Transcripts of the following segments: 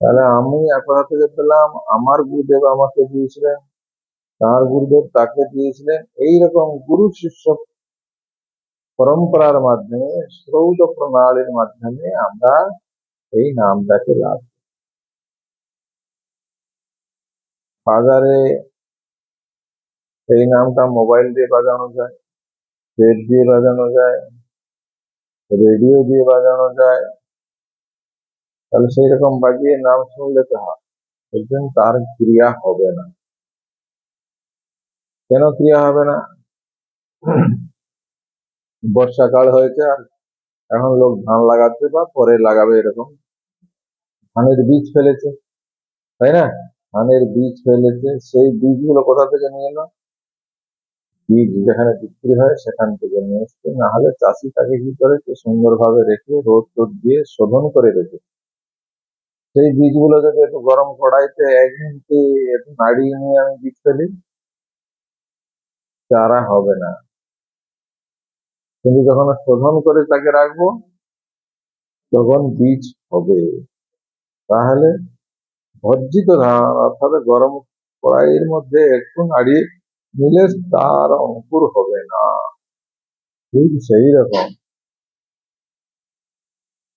তাহলে আমি একথা থেকে পেলাম, আমার গুরুদেব আমাকে দিয়েছিলেন, তার গুরুদেব তাকে দিয়েছিলেন। এইরকম গুরু শিষ্য পরম্পরার মাধ্যমে শ্রৌত প্রণালীর মাধ্যমে আমরা এই নামটাকে লাভ বাজারে এই নামটা মোবাইল দিয়ে বাজানো যায়, টেপ দিয়ে বাজানো যায়, রেডিও দিয়ে বাজানো যায়। তাহলে সেই রকম বাজিয়ে নাম শুনলে তো হয়। তার ক্রিয়া হবে না। কেন ক্রিয়া হবে না? বর্ষাকাল হয়েছে আর এখন লোক ধান লাগাচ্ছে বা পরে লাগাবে এরকম। ধানের বীজ ফেলেছে, তাই না? ধানের বীজ ফেলেছে, সেই বীজগুলো কোথা থেকে নিয়ে এলো? বীজ যেখানে বিক্রি হয় সেখান থেকে নিয়ে এসছে। না হলে চাষি তাকে কি করেছে? সুন্দরভাবে রেখে রোদ টোদ দিয়ে শোধন করে রেখে সেই বীজগুলো যদি একটু গরম কড়াইতে এক মিনিটে একটু নাড়িয়ে নিয়ে আমি বীজ ফেলি, চারা হবে না। কিন্তু যখন শোধন করে তাকে রাখব, তখন বীজ হবে। তাহলে ভর্জিত ধান অর্থাৎ গরম কড়াইয়ের মধ্যে একটু নাড়িয়ে নিলে তার অঙ্কুর হবে না। ঠিক সেই রকম।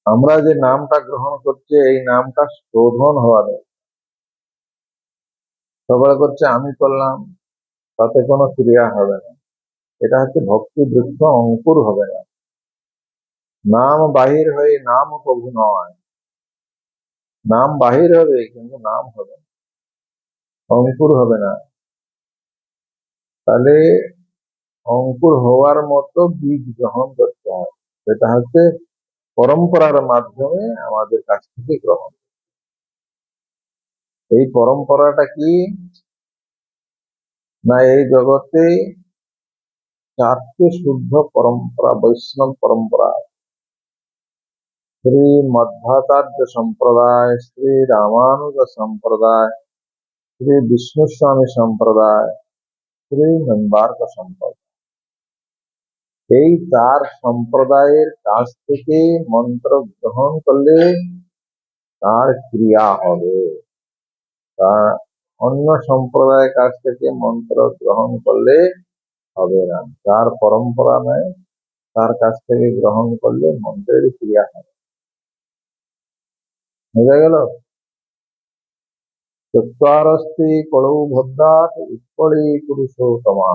আমরা যে নামটা গ্রহণ করছি, এই নামটা শোধন হওয়া দরকার সবাই করছে, আমি করলাম, তাতে কোনো ক্রিয়া হবে না। এটা হচ্ছে ভক্তি বৃক্ষ, অঙ্কুর হবে না। নাম বাহির হয়ে নাম প্রভু নয়। নাম বাহির হবে, কিন্তু নাম হবে না। অঙ্কুর হবে না। তাহলে অঙ্কুর হওয়ার মতো বীজ গ্রহণ করতে হয় সেটা হচ্ছে পরম্পরার মাধ্যমে আমাদের কাছ থেকে গ্রহণ এই পরম্পরাটা কি? না, এই জগতে চারটে শুদ্ধ পরম্পরা, বৈষ্ণব পরম্পরা। শ্রী মধ্বাচার্য সম্প্রদায় শ্রী রামানুজ সম্প্রদায় শ্রী বিষ্ণু স্বামী সম্প্রদায় শ্রী নন্দার্ক সম্প্রদায়। এই তার সম্প্রদায়ের কাছ থেকে মন্ত্র গ্রহণ করলে তার ক্রিয়া হবে। তা অন্য সম্প্রদায়ের কাছ থেকে মন্ত্র গ্রহণ করলে হবে না। তার পরম্পরা নেয়, তার কাছ থেকে গ্রহণ করলে মন্ত্রের ক্রিয়া হবে। বোঝা গেল? চত্বারস্তি কলৌ ভদ্রাত উৎকলী পুরুষোত্তমা।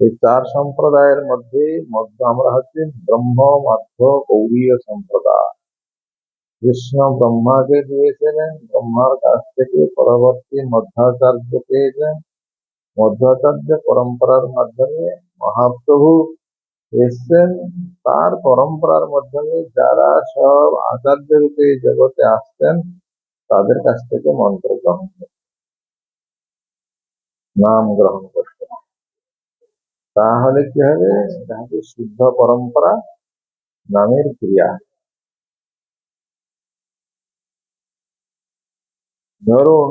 এই চার সম্প্রদায়ের মধ্যে মধ্য আমরা হচ্ছে ব্রহ্ম, মাধ্য গৌরীয় সম্প্রদায়। কৃষ্ণ ব্রহ্মাকে দিয়েছিলেন, ব্রহ্মার কাছ থেকে পরবর্তী মধ্যাচার্য পেয়েছেন। মধ্যাচার্য পরম্পরার মাধ্যমে মহাপ্রভু এসছেন। তার পরম্পরার মাধ্যমে যারা সব আচার্য রূপে জগতে আসছেন, তাদের কাছ থেকে মন্ত্র গ্রহণ করতেন নাম গ্রহণ করতেন তাহলে কি হবে? এটা হচ্ছে শুদ্ধ পরম্পরা নামের ক্রিয়া। ধরুন,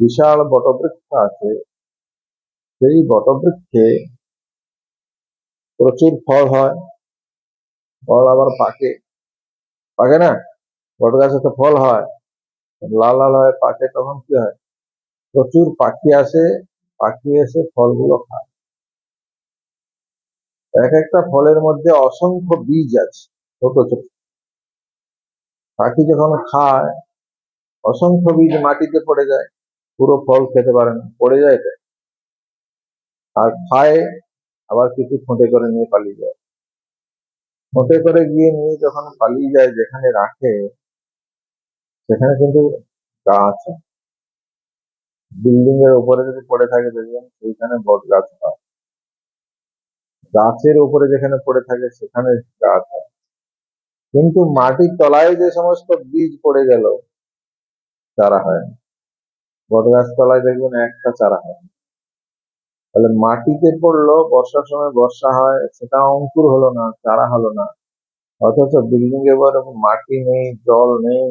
বিশাল বটবৃক্ষ আছে, সেই বটবৃক্ষে প্রচুর ফল হয়। ফল আবার পাকে। পাকে না? বট গাছে তো ফল হয়। লাল লাল হয়, পাকে তখন কি হয়? প্রচুর পাখি আসে পাখি এসে ফলগুলো খায়। এক একটা ফলের মধ্যে অসংখ্য বীজ আছে, ছোট ছোট। পাখি যখন খায়, অসংখ্য বীজ মাটিতে পড়ে যায়, পুরো ফল খেতে পারে না, পড়ে যায় এটা। আর খায়, আবার কিছু ফোঁটে করে নিয়ে পালিয়ে যায়। ফোঁটে করে গিয়ে নিয়ে যখন পালিয়ে যায়, যেখানে রাখে, সেখানে কিন্তু গাছ বিল্ডিং এর উপরে যদি পড়ে থাকে দেখবেন, সেইখানে বট গাছ হয়। গাছের উপরে যেখানে পড়ে থাকে, সেখানে গাছ হয়। কিন্তু মাটির তলায় যে সমস্ত বীজ পড়ে গেল, চারা হয় বট গাছ তলায় দেখবেন একটা চারা হয় তাহলে মাটিতে পড়ল, বর্ষার সময় বর্ষা হয়, সেটা অঙ্কুর হলো না, চারা হলো না। অথচ বিল্ডিং এবার মাটি নেই, জল নেই,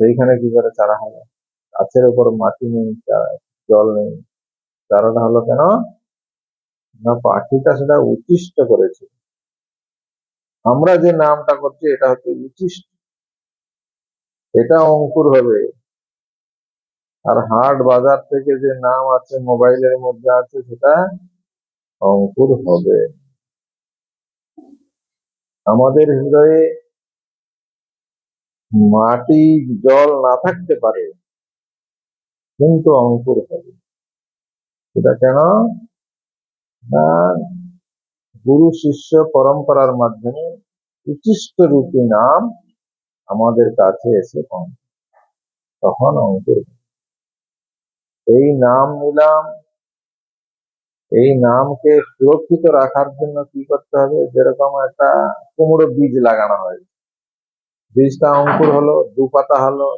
সেইখানে কি করে চারা হলো গাছের উপর মাটি নেই জল নেই। চারাটা হলো কেন? না, পাখিটা সেটা উচ্ছিষ্ট করেছে। আমরা যে নামটা করছি, এটা হচ্ছে উচ্ছিষ্ট। এটা অঙ্কুর হবে। আর হাট বাজার থেকে যে নাম আছে, মোবাইলের মধ্যে আছে, সেটা অঙ্কুর হবে। আমাদের হৃদয়ে মাটি, জল না থাকতে পারে। কিন্তু অঙ্কুর হবে। এটা কেন? না গুরু শিষ্য পরম্পরার মাধ্যমে উচিষ্ট রূপী নাম আমাদের কাছে এসে পৌঁছে তখন অঙ্কুর এই নাম নিলাম। এই নামকে সুরক্ষিত রাখার জন্য কি করতে হবে? যেরকম একটা কুমড়ো বীজ লাগানো হয় বীজটা অঙ্কুর হলো, দু পাতা হলো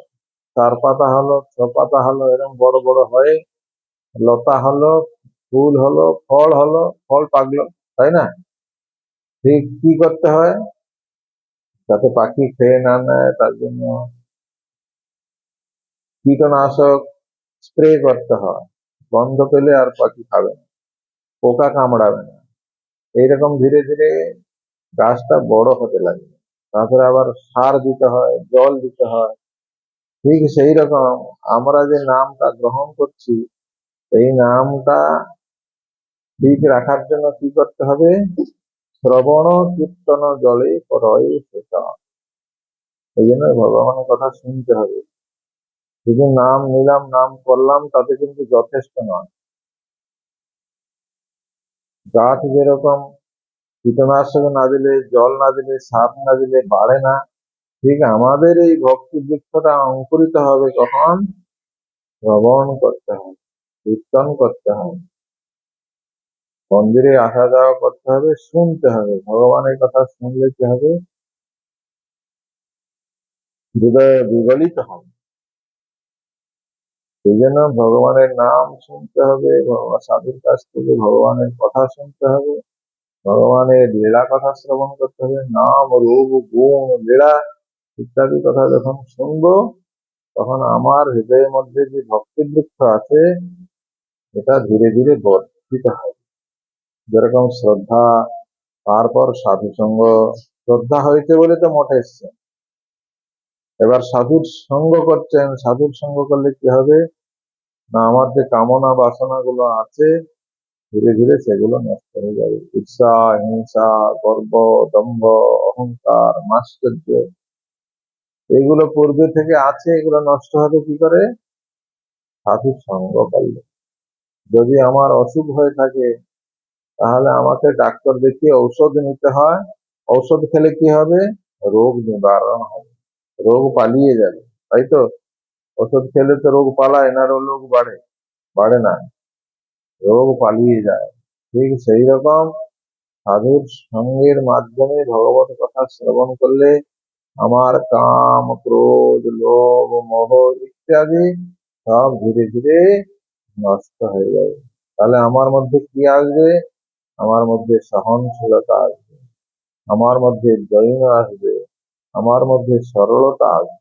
চার পাতা হলো ছ পাতা হলো এরকম বড় বড় হয়ে। লতা হলো, ফুল হলো, ফল হলো, ফল পাকলো, তাই না? ঠিক কি করতে হয়? যাতে পাখি খেয়ে না নেয়, তার জন্য কীটনাশক স্প্রে করতে হয়। গন্ধ পেলে আর পাখি খাবে না, পোকা কামড়াবে না। এইরকম ধীরে ধীরে গাছটা বড় হতে লাগে তারপরে আবার সার দিতে হয়, জল দিতে হয়। ঠিক সেই রকম আমরা যে নামটা গ্রহণ করছি এই নামটা ঠিক রাখার জন্য কি করতে হবে? শ্রবণ কীর্তন জলে এই জন্য ভগবানের কথা শুনতে হবে। শুধু নাম নিলাম, নাম করলাম, তাতে কিন্তু যথেষ্ট নয়। গাছ যেরকম কীটনাশক না দিলে, জল না দিলে, সার না দিলে বাড়ে না। ঠিক, আমাদের এই ভক্তি বৃক্ষটা অঙ্কুরিত হবে কখন? শ্রবণ করতে হবে, কীর্তন করতে হবে। মন্দিরে আসা যাওয়া করতে হবে, শুনতে হবে, ভগবানের কথা শুনলে কি হবে? হৃদয়ে বিগলিত হবে। সেই জন্য ভগবানের নাম শুনতে হবে, ভগবান সাধুর কাছ থেকে ভগবানের কথা শুনতে হবে, ভগবানের লীলা কথা শ্রবণ করতে হবে, নাম, রূপ, গুণ, লীলা ইত্যাদি কথা যখন শুনব, তখন আমার হৃদয়ের মধ্যে যে ভক্তি বৃক্ষ আছে, এটা ধীরে ধীরে বর্ধিত হয়। যেরকম শ্রদ্ধা, তারপর সাধু সঙ্গ শ্রদ্ধা হয়েছে বলে তো মঠে এসছে। এবার সাধুর সঙ্গ করছেন, সাধুর সঙ্গ করলে কি হবে? না, আমার যে কামনা বাসনা গুলো আছে, ধীরে ধীরে সেগুলো নষ্ট হয়ে যাবে। ঈর্ষা হিংসা, গর্ব, দম্ভ, অহংকার মাশ্চর্য এগুলো পূর্বে থেকে আছে, এগুলো নষ্ট হবে কি করে? সাধুর সঙ্গ করলে যদি আমার অসুখ হয়ে থাকে, তাহলে আমাকে ডাক্তার দেখিয়ে ঔষধ নিতে হয়। ঔষধ খেলে কি হবে? রোগ নিবারণ হবে। রোগ পালিয়ে যাবে, তাই তো? ওষুধ খেলে তো রোগ পালায়, না রোগ বাড়ে? বাড়ে না। রোগ পালিয়ে যায়। ঠিক সেই রকম সাধুর সঙ্গের মাধ্যমে ভগবত কথা শ্রবণ করলে আমার কাম, ক্রোধ, লোভ, মোহ ইত্যাদি সব ধীরে ধীরে নষ্ট হয়ে যাবে। তাহলে আমার মধ্যে কি আসবে? আমার মধ্যে সহনশীলতা আসবে। আমার মধ্যে দৈন্য আসবে। আমার মধ্যে সরলতা আসবে।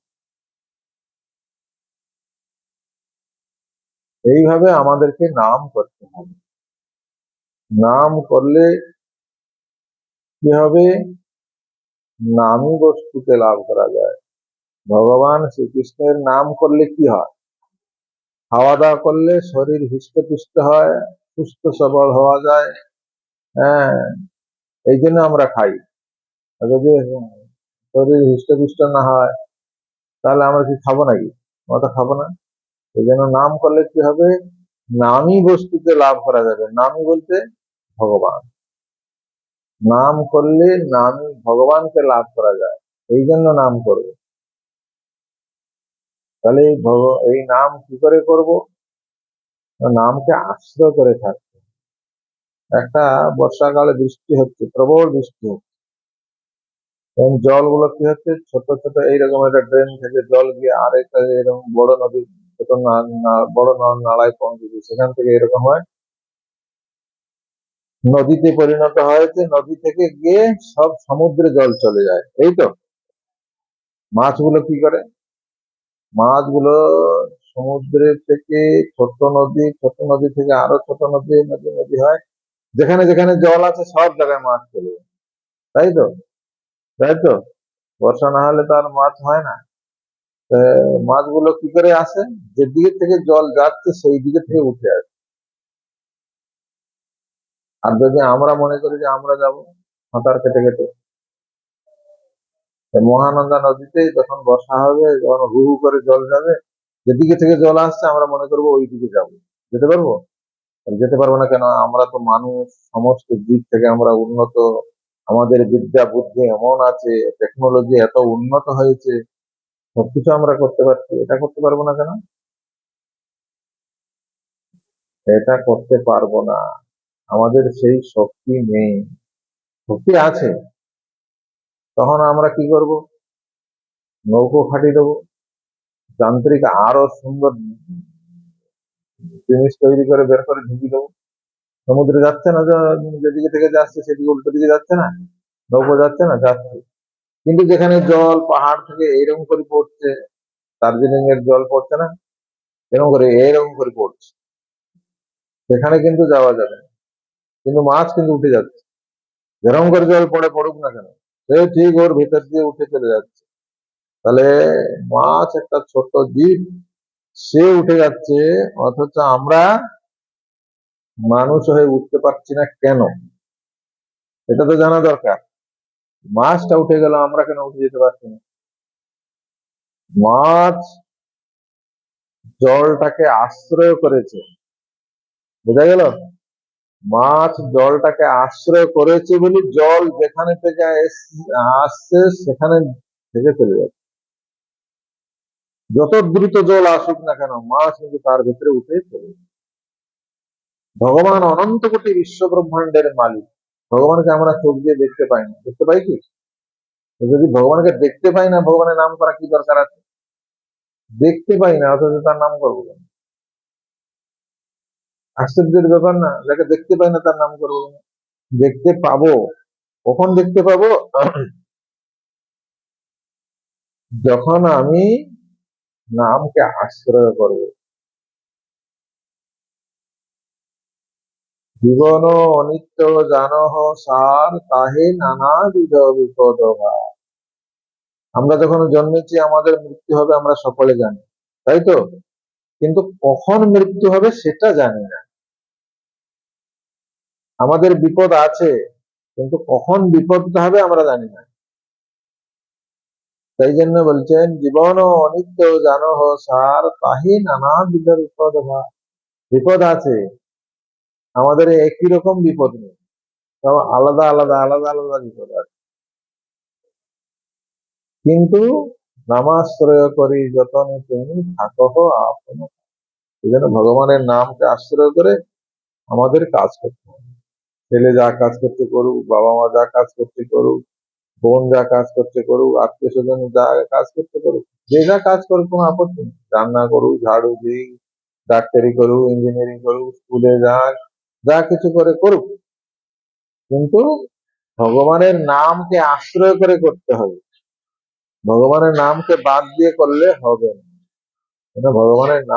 এইভাবে আমাদেরকে নাম করতে হবে। নাম করলে কি হবে? নামই বস্তুকে লাভ করা যায়। ভগবান শ্রীকৃষ্ণের নাম করলে কি হয়? খাওয়া দাওয়া করলে শরীর হৃষ্টপুষ্ট হয়, সুস্থ সবল হওয়া যায়। হ্যাঁ এই জন্য আমরা খাই। যদি শরীর হৃষ্টপুষ্ট না হয়, তাহলে আমরা কি খাব নাকি? আমরা তো খাব না। এই জন্য নাম করলে কি হবে? নামই বস্তুতে লাভ করা যাবে। নামই বলতে ভগবান। নাম করলে নাম ভগবানকে লাভ করা যায়। এই জন্য নাম করবে। তাহলে এই এই নাম কি করে করব? নামকে আশ্রয় করে থাকতে একটা বর্ষাকালে বৃষ্টি হচ্ছে, প্রবল বৃষ্টি হচ্ছে। এবং জলগুলো কি হচ্ছে? ছোট ছোট এইরকম একটা ড্রেন থেকে জল গিয়ে আরেকটা এরকম বড় নদী ছোট বড় না- নালায় পৌঁছেছে সেখান থেকে এরকম হয়। নদীতে পরিণত হয়েছে, নদী থেকে গিয়ে সব সমুদ্রে জল চলে যায়। এই তো। মাছগুলো কি করে? মাছগুলো সমুদ্রের থেকে ছোট নদী ছোট নদী থেকে আরও ছোট নদী নদী নদী হয়। যেখানে যেখানে জল আছে, সব জায়গায় মাছ চলে যায়। তাই তো? তাই তো? বর্ষা না হলে তো আর মাছ হয় না। মাছগুলো কি করে আসে? যেদিকে থেকে জল যাচ্ছে, সেই দিকে থেকে উঠে আসে। আর যদি আমরা মনে করি যে আমরা যাব, সাঁতার কেটে কেটে। মহানন্দা নদীতে যখন বর্ষা হবে, যখন হু হু করে জল যাবে, যেদিকে থেকে জল আসছে, আমরা মনে করব ওই দিকে যাব। যেতে পারব? যেতে পারব না কেন? আমরা তো মানুষ, সমস্ত দিক থেকে আমরা উন্নত। আমাদের বিদ্যা, বুদ্ধি এমন আছে টেকনোলজি এত উন্নত হয়েছে, সবকিছু আমরা করতে পারছি। এটা করতে পারব না কেন? এটা করতে পারব না। আমাদের সেই শক্তি নেই। শক্তি আছে। তখন আমরা কি করব? নৌকো খাটিয়ে দেবো। যান্ত্রিক আরও সুন্দর জিনিস তৈরি করে বের করে ঢুকিয়ে দেবো। সমুদ্রে যাচ্ছে না যেদিকে থেকে যাচ্ছে সেদিকে উল্টো দিকে যাচ্ছে না। নৌকো যাচ্ছে না, যাচ্ছে। কিন্তু যেখানে জল, পাহাড় থেকে এইরকম করে পড়ছে দার্জিলিং এর জল পড়ছে না, এরকম করে এইরকম করে পড়ছে। সেখানে কিন্তু যাওয়া যাবে কিন্তু মাছ কিন্তু উঠে যাচ্ছে। যেরকম করে জল পড়ে পড়ুক না কেন? সে ঠিক ওর ভেতর দিয়ে উঠে চলে যাচ্ছে। তাহলে মাছ একটা ছোট জীব, সে উঠে যাচ্ছে, অথচ আমরা মানুষ হয়ে উঠতে পারছি না কেন? এটা তো জানা দরকার। মাছটা উঠে গেল, আমরা কেন উঠে যেতে পারছি না? মাছ জলটাকে আশ্রয় করেছে। বোঝা গেল? মাছ জলটাকে আশ্রয় করেছে বলে জল যেখানে থেকে আসছে সেখানে থেকে চলে যাচ্ছে যত দ্রুত জল আসুক না কেন, মাছ কিন্তু তার ভিতরে উঠে চলে ভগবান অনন্ত কোটি বিশ্ব ব্রহ্মাণ্ডের মালিক। ভগবানকে আমরা চোখ দিয়ে দেখতে পাই না। দেখতে পাই কি? যদি ভগবানকে দেখতে পাই না, ভগবানের নাম করা কি দরকার আছে? দেখতে পাই না, অথচ তার নাম করব কেন? আশ্চর্যের ব্যাপার না, যাকে দেখতে পাই না তার নাম করব? দেখতে পাবো। কখন দেখতে পাবো? যখন আমি নামকে আশ্রয় করব। জীবন অনিত্য জানহ সার তাহে নানাবিধ বিপদ আমরা যখন জন্মেছি, আমাদের মৃত্যু হবে, আমরা সকলে জানি। তাই তো? কিন্তু কখন মৃত্যু হবে সেটা জানি না। আমাদের বিপদ আছে, কিন্তু কখন বিপদটা হবে আমরা জানি না। তাই জন্য বলছেন, জীবন অনিত্য জানহ সার তাহে নানাবিধ বিপদ হয়। বিপদ আছে, আমাদের একই রকম বিপদ নেই। সব আলাদা আলাদা আলাদা আলাদা বিপদ আছে। কিন্তু নামাশ্রয় করি যতন তুমি থাকহ আপন। এই জন্য ভগবানের নামকে আশ্রয় করে আমাদের কাজ করতে হবে। ছেলে যা কাজ করতে করুক, বাবা মা যা কাজ করতে করুক, বোন যা কাজ করতে করুক, আত্মীয় স্বজন যা কাজ করতে করুক, যে যা কাজ করুক, কোনো আপত্তি নেই। রান্না করুক, ঝাড়ু দিক, ডাক্তারি করুক ইঞ্জিনিয়ারিং করুক, স্কুলে যাক, যা কিছু করে করুক। কিন্তু ভগবানের নামকে আশ্রয় করে করতে হবে। ভগবানের নামকে বাদ দিয়ে করলে হবে না। ভগবানের নাম